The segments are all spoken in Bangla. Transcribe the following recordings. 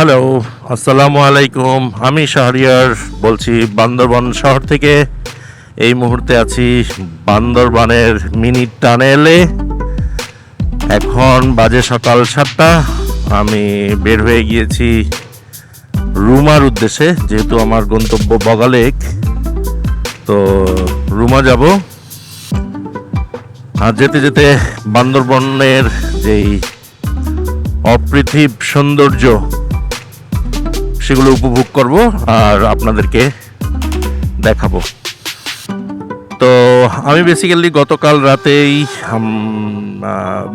হ্যালো আসসালামু আলাইকুম আমি শাহরিয়ার বলছি, বান্দরবান শহর থেকে এই মুহূর্তে আছি বান্দরবানের মিনি টানেলে। এখন বাজে সকাল সাতটা। আমি বের হয়ে গিয়েছি রুমার উদ্দেশ্যে, যেহেতু আমার গন্তব্য বগালেক। তো রুমা যাব। আর যেতে যেতে বান্দরবনের যেই অপৃথিব সৌন্দর্য সেগুলো উপভোগ করব আর আপনাদেরকে দেখাবো। তো আমি বেসিক্যালি গতকাল রাতেই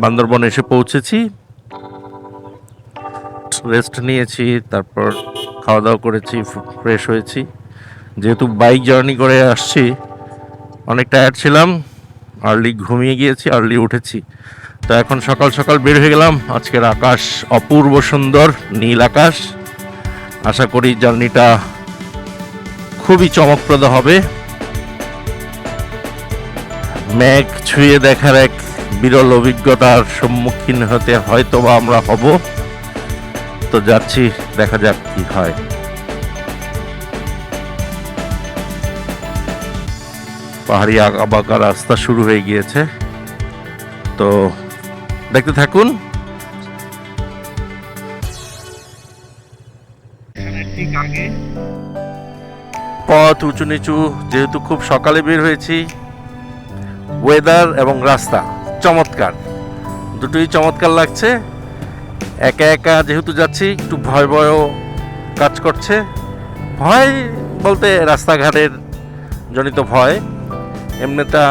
বান্দরবন এসে পৌঁছেছি। রেস্ট নিয়েছি, তারপর খাওয়া দাওয়া করেছি ফ্রেশ হয়েছি। যেহেতু বাইক জার্নি করে আসছি, অনেক টায়ার্ড ছিলাম। আর্লি ঘুমিয়ে গিয়েছি আর্লি উঠেছি। তো এখন সকাল সকাল বের হয়ে গেলাম। আজকের আকাশ অপূর্ব সুন্দর, নীল আকাশ। আশা করি জার্নিটা খুবই চমকপ্রদ হবে। মেঘ ছুঁয়ে দেখার এক বিরল অভিজ্ঞতার সম্মুখীন হতে হয়তো বা আমরা হব। তো যাচ্ছি, দেখা যাক কি হয়। পাহাড়ি আঁকা রাস্তা শুরু হয়ে গিয়েছে। তো দেখতে থাকুন। পথ উঁচু নিচু যেহেতু খুব সকালে বের হয়েছি ওয়েদার এবং রাস্তা চমৎকার। দুটোই চমৎকার লাগছে। একা একা যেহেতু যাচ্ছি, একটু ভয় ভয়ও কাজ করছে। ভয় বলতে রাস্তাঘাটের জনিত ভয়। এমনিটা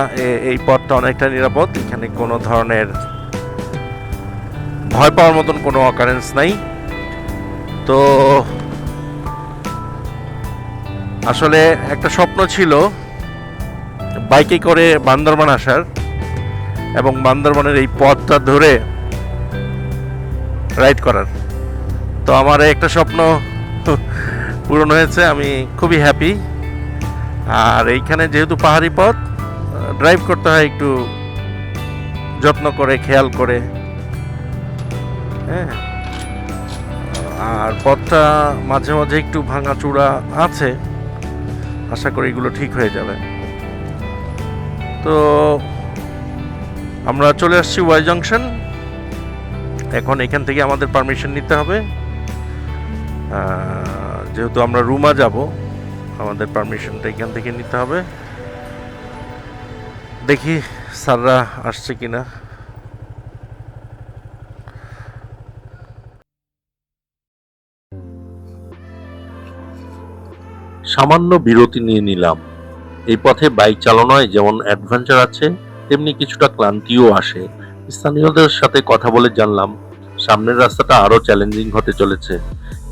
এই পথটা অনেকটা নিরাপদ। এখানে কোনো ধরনের ভয় পাওয়ার মতন কোনো অকারেন্স নাই। তো আসলে একটা স্বপ্ন ছিল বাইকে করে বান্দরবান আসার এবং বান্দরবানের এই পথটা ধরে রাইড করার। তো আমার একটা স্বপ্ন পূরণ হয়েছে, আমি খুবই হ্যাপি আর এইখানে যেহেতু পাহাড়ি পথ ড্রাইভ করতে হয় একটু যত্ন করে, খেয়াল করে। হ্যাঁ। আর পথটা মাঝে মাঝে একটু ভাঙাচুরা আছে। আশা করি এগুলো ঠিক হয়ে যাবে। তো আমরা চলে আসছি ওয়াই জংশন এখন এখান থেকে আমাদের পারমিশন নিতে হবে। যেহেতু আমরা রুমা যাব, আমাদের পারমিশনটা এখান থেকে নিতে হবে। দেখি স্যাররা আসছে কিনা। সামান্য বিরতি নিয়ে নিলাম। এই পথে বাইক চালানোয় যেমন অ্যাডভেঞ্চার আছে, তেমনি কিছুটা ক্লান্তিও আসে। স্থানীয়দের সাথে কথা বলে জানলাম, সামনের রাস্তাটা আরও চ্যালেঞ্জিং হতে চলেছে।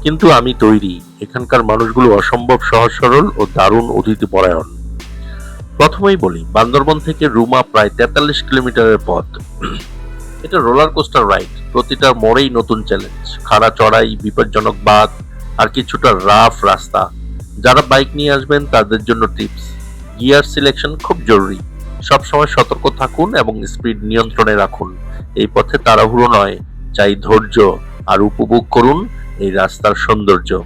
কিন্তু আমি তৈরি, এখানকার মানুষগুলো অসম্ভব সহজ সরল ও দারুণ অতিথি পরায়ণ প্রথমেই বলি, বান্দরবন থেকে রুমা প্রায় তেতাল্লিশ কিলোমিটারের পথ। এটা রোলার কোস্টার রাইড প্রতিটা মোড়েই নতুন চ্যালেঞ্জ খাড়া চড়াই, বিপজ্জনক বাঘ, আর কিছুটা রাফ রাস্তা। যারা বাইক নিয়ে আসবেন, তাদের জন্য টিপস। গিয়ার সিলেকশন খুব জরুরি। সবসময় সতর্ক থাকুন এবং স্পিড নিয়ন্ত্রণে রাখুন। এই পথে তাড়াহুড়ো নয়। চাই ধৈর্য আর উপভোগ করুন এই রাস্তার সৌন্দর্য।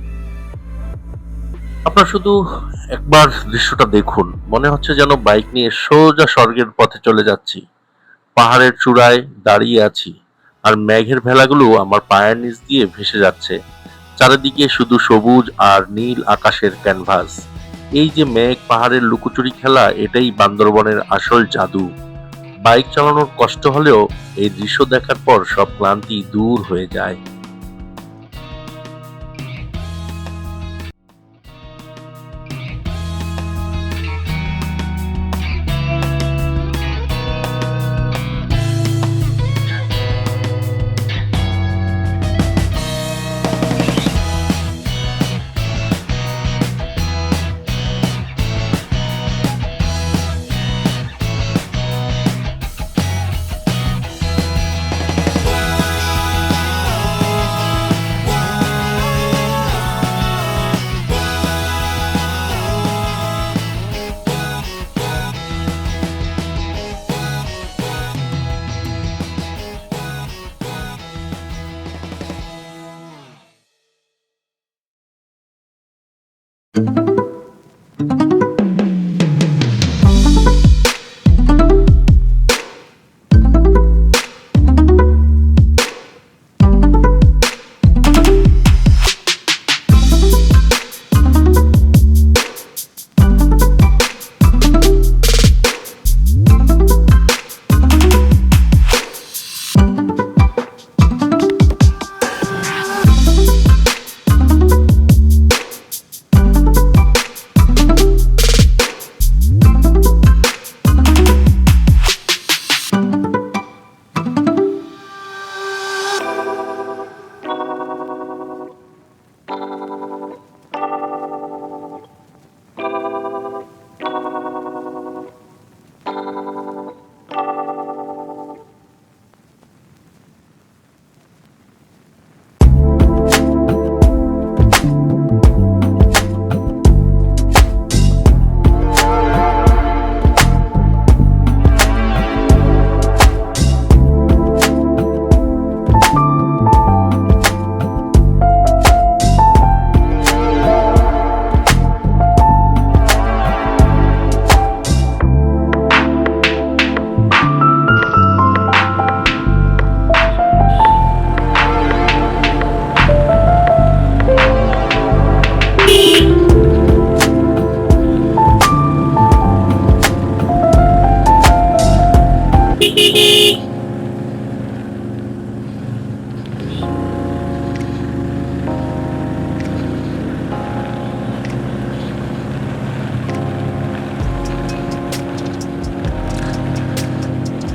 আপনার শুধু একবার দৃশ্যটা দেখুন। মনে হচ্ছে যেন বাইক নিয়ে সোজা স্বর্গের পথে চলে যাচ্ছি। পাহাড়ের চূড়ায় দাঁড়িয়ে আছি। আর মেঘের ভেলাগুলো আমার পায়ের নিচ দিয়ে ভেসে যাচ্ছে। চারিদিকে শুধু সবুজ আর নীল আকাশের ক্যানভাস। এই যে মেঘ পাহাড়ের লুকোচুরি খেলা, এটাই বান্দরবনের আসল জাদু। বাইক চালানোর কষ্ট হলেও এই দৃশ্য দেখার পর সব ক্লান্তি দূর হয়ে যায়।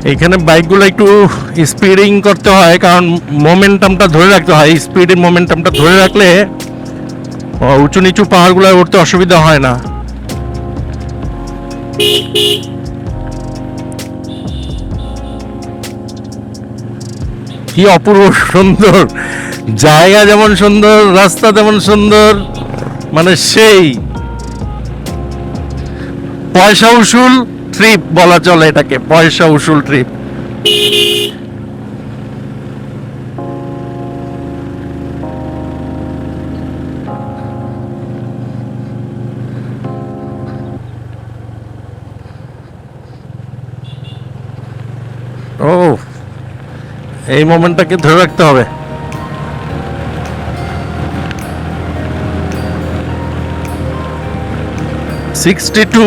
এইখানে বাইকগুলো একটু স্পিডিং করতে হয়, কারণ মোমেন্টামটা ধরে রাখতে হয়। স্পিডের মোমেন্টামটা ধরে রাখলে উঁচু নিচু পাহাড়গুলো উঠতে অসুবিধা হয় না। কি অপূর্ব সুন্দর। জায়গা যেমন সুন্দর, রাস্তা তেমন সুন্দর মানে সেই। পয়সা উসুল ট্রিপ বলা চলে এটাকে, পয়সা উসুল ট্রিপ ও, এই মোমেন্টটাকে ধরে রাখতে হবে। Sixty two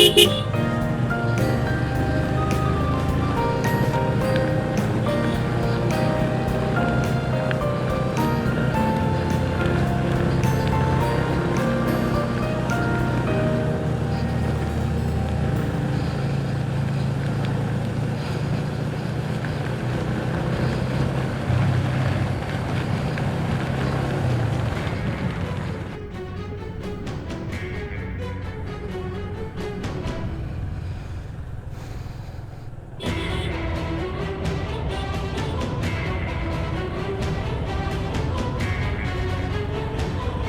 hee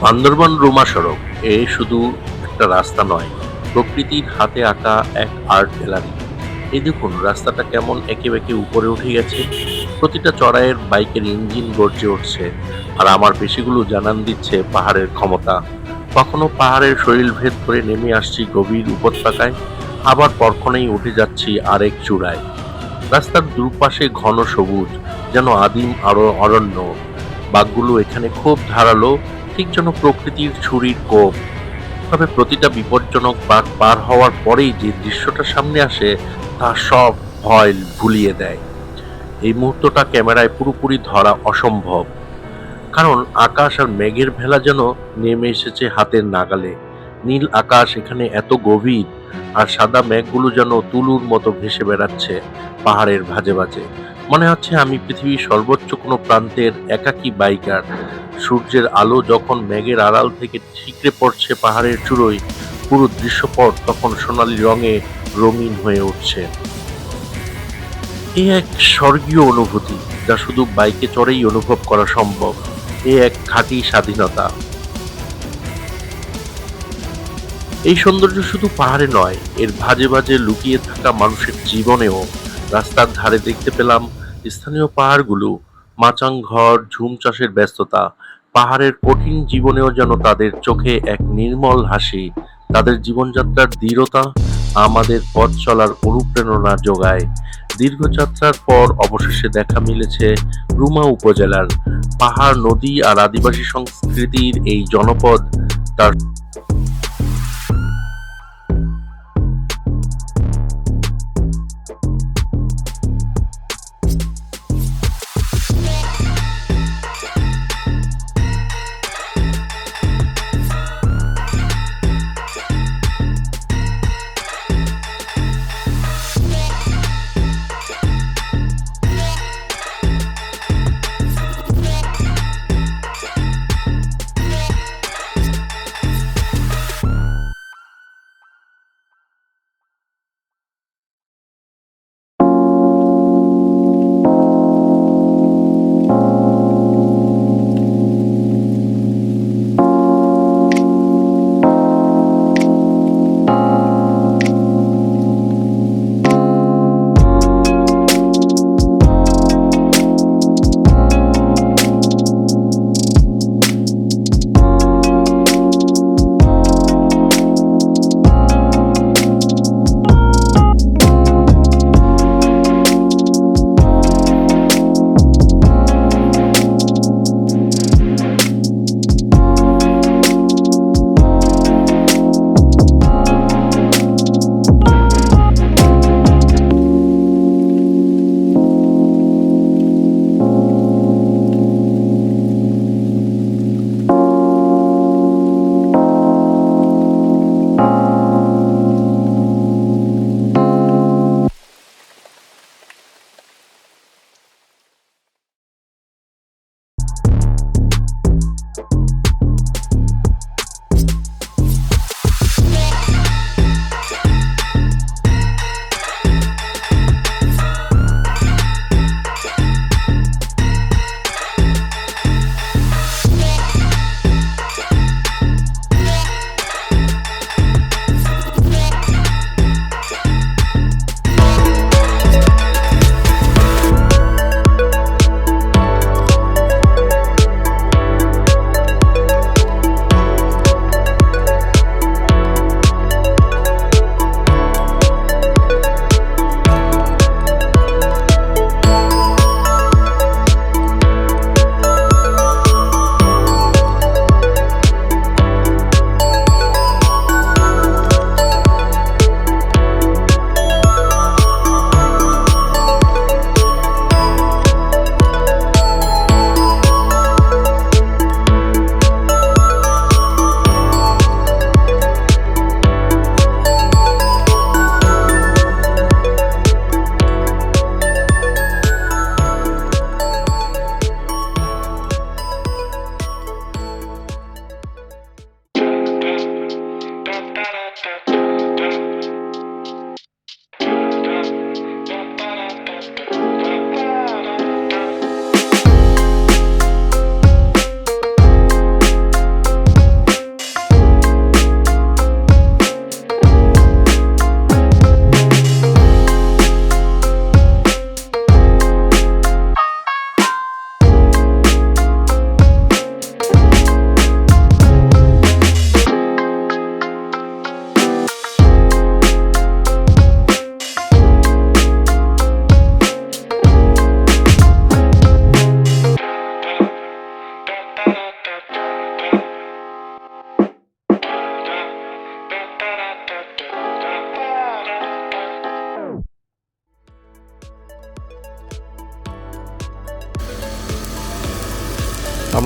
Bandarban Ruma সড়ক, এ শুধু একটা রাস্তা নয়, প্রকৃতির হাতে আঁকা এক আর্ট গ্যালারি। এই দেখুন, রাস্তাটা কেমন একে বেঁকে উপরে উঠে গেছে। প্রতিটা চড়াইয়ের বাইকের ইঞ্জিন গর্জে উঠছে, আর আমার পেশিগুলো জানান দিচ্ছে পাহাড়ের ক্ষমতা। কখনো পাহাড়ের শরীর ভেদ করে নেমে আসছি গভীর উপত্যকায়, আবার পরক্ষণেই উঠে যাচ্ছি আরেক চূড়ায়। রাস্তার দুপাশে ঘন সবুজ, যেন আদিম আরও অরণ্য। বাঘগুলো এখানে খুব ধারালো ঠিক যেন প্রকৃতির ছুরির কোপ। তবে প্রতিটা বিপজ্জনক বাঘ পার হওয়ার পরেই যে দৃশ্যটা সামনে আসে, তা সব ভয় ভুলিয়ে দেয়। এই মুহূর্তটা ক্যামেরায় পুরোপুরি ধরা অসম্ভব। কারণ আকাশ আর মেঘের ভেলা যেন নেমে এসেছে হাতের নাগালে। নীল আকাশ এখানে এত গভীর, আর সাদা মেঘগুলো যেন তুলুর মতো ভেসে বেড়াচ্ছে পাহাড়ের ভাজে ভাজে। মনে হচ্ছে আমি পৃথিবীর সর্বোচ্চ কোনো প্রান্তের একাকী বাইকার। সূর্যের আলো যখন মেঘের আড়াল থেকে ঠিকরে পড়ছে পাহাড়ের চূড়োয়, পুরো দৃশ্যপট তখন সোনালী রঙে রঙিন হয়ে উঠছে। এ এক স্বর্গীয় অনুভূতি, যা শুধু বাইকে চড়েই অনুভব করা সম্ভব। এ এক খাঁটি স্বাধীনতা। এই সৌন্দর্য শুধু পাহাড়ে নয়, এর ভাজে ভাজে লুকিয়ে থাকা মানুষের জীবনেও। রাস্তার ধারে দেখতে পেলাম স্থানীয় পাহাড়গুলো, মাচাং ঘর, ঝুম চাষের ব্যস্ততা, পাহাড়ের কঠিন জীবনেও যেন তাদের চোখে এক নির্মল হাসি, তাদের জীবনযাত্রার দৃঢ়তা আমাদের পথ চলার অনুপ্রেরণা যোগায়। দীর্ঘযাত্রার পর অবশেষে দেখা মিলেছে রুমা উপজেলার পাহাড় নদী আর আদিবাসী সংস্কৃতির এই জনপদ, তার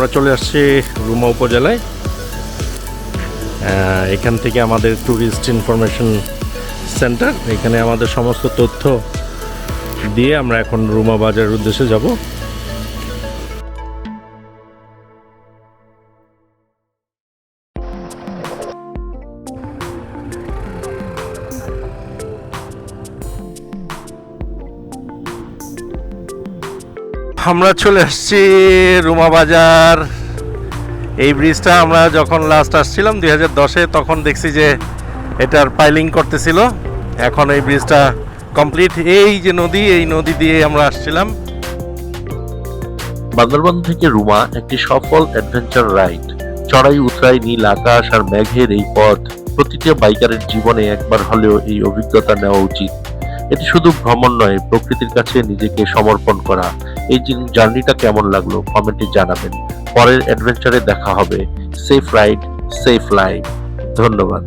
আমরা চলে আসছি রুমা উপজেলায়। এখান থেকে আমাদের ট্যুরিস্ট ইনফরমেশন সেন্টার এখানে আমাদের সমস্ত তথ্য দিয়ে আমরা এখন রুমা বাজারের উদ্দেশ্যে যাব। আমরা চলে আসছি রুমা বাজার। এই ব্রিজটা আমরা যখন লাস্ট আসছিলাম দুই হাজার দশে, তখন দেখছি যে এটার পাইলিং করতেছিল। এখন এই ব্রিজটা কমপ্লিট এই যে নদী, এই নদী দিয়ে আমরা আসছিলাম। বান্দরবান থেকে রুমা একটি সফল অ্যাডভেঞ্চার রাইড চড়াই, উতরাই, নীল আকাশ আর মেঘের এই পথ প্রতিটা বাইকারের জীবনে একবার হলেও এই অভিজ্ঞতা নেওয়া উচিত। এটি শুধু ভ্রমণ নয়, প্রকৃতির কাছে নিজেকে সমর্পণ করা। এই জার্নিটা কেমন লাগল কমেন্টে জানাবেন। পরের অ্যাডভেঞ্চারে দেখা হবে। সেফ রাইড সেফ লাইফ ধন্যবাদ।